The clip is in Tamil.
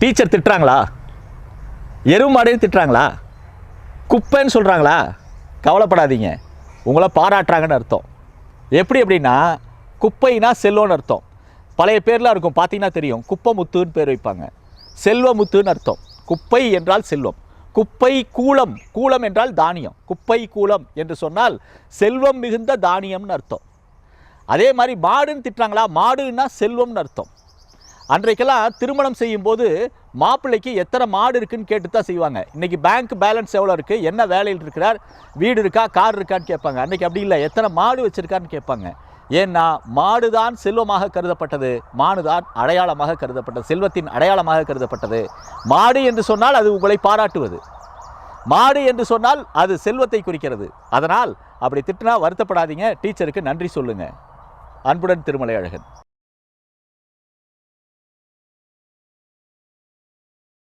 டீச்சர் திட்டுறாங்களா? எருமாடையும் திட்டுறாங்களா? குப்பைன்னு சொல்கிறாங்களா கவலைப்படாதீங்க. உங்களை பாராட்டுறாங்கன்னு அர்த்தம். எப்படி அப்படின்னா குப்பைனா செல்வம்னு அர்த்தம். பழைய பேர்லாம் இருக்கும் பார்த்தீங்கன்னா தெரியும். குப்பமுத்துன்னு பேர் வைப்பாங்க. செல்வமுத்துன்னு அர்த்தம். குப்பை என்றால் செல்வம். குப்பை கூலம். கூலம் என்றால் தானியம். குப்பை கூலம் என்று சொன்னால் செல்வம் மிகுந்த தானியம்னு அர்த்தம். அதே மாதிரி மாடுன்னு திட்டுறாங்களா? மாடுன்னா செல்வம்னு அர்த்தம். அன்றைக்கெல்லாம் திருமணம் செய்யும்போது மாப்பிள்ளைக்கு எத்தனை மாடு இருக்குன்னு கேட்டு தான் செய்வாங்க. இன்றைக்கி பேங்க் பேலன்ஸ் எவ்வளோ இருக்குது என்ன வேலையில் இருக்கிறார்? வீடு இருக்கா? கார் இருக்கான்னு கேட்பாங்க. அன்றைக்கி அப்படி இல்லை. எத்தனை மாடு வச்சுருக்கான்னு கேட்பாங்க. ஏன்னா மாடுதான் செல்வமாக கருதப்பட்டது. மாடுதான் அடையாளமாக கருதப்பட்டது. செல்வத்தின் அடையாளமாக கருதப்பட்டது. மாடு என்று சொன்னால் அது உங்களை பாராட்டுவது. மாடு என்று சொன்னால் அது செல்வத்தை குறிக்கிறது. அதனால் அப்படி திட்டினா வருத்தப்படாதீங்க. டீச்சருக்கு நன்றி சொல்லுங்கள் அன்புடன் திருமலை அழகன்.